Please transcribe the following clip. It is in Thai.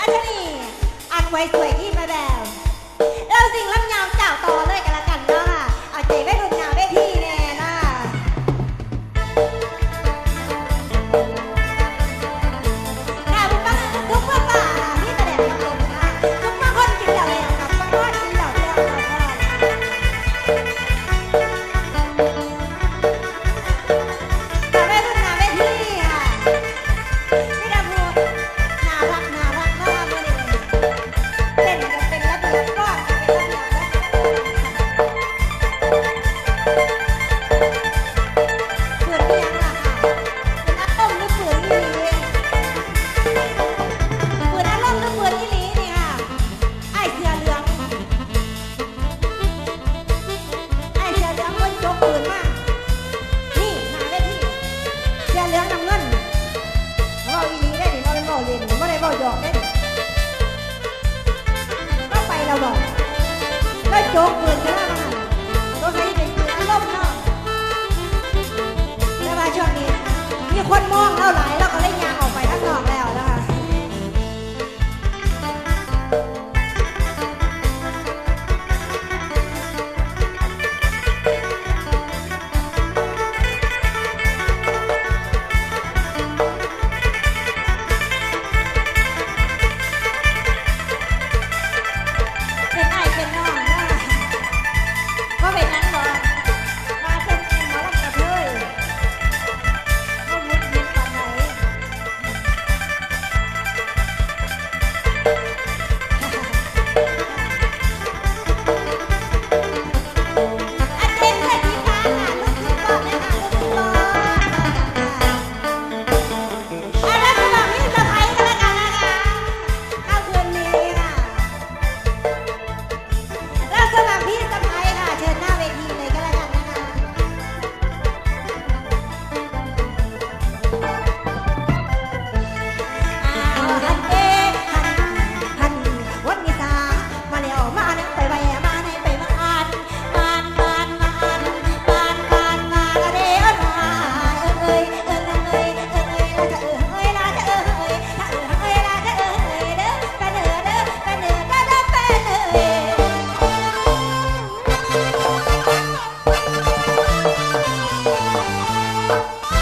อันนี้อันไว้สวยที่มาแบบเราสิ่งลำยาวเจ้าต่อเลยกันละกันเนาะค่ะ เอาใจไว้รุ่นยาว โจ๊กเกินเยอะรถคันนี้เป็นเสือล่มเนาะแต่ว่าช่วดีมีคนมองเรา ไะ Bye.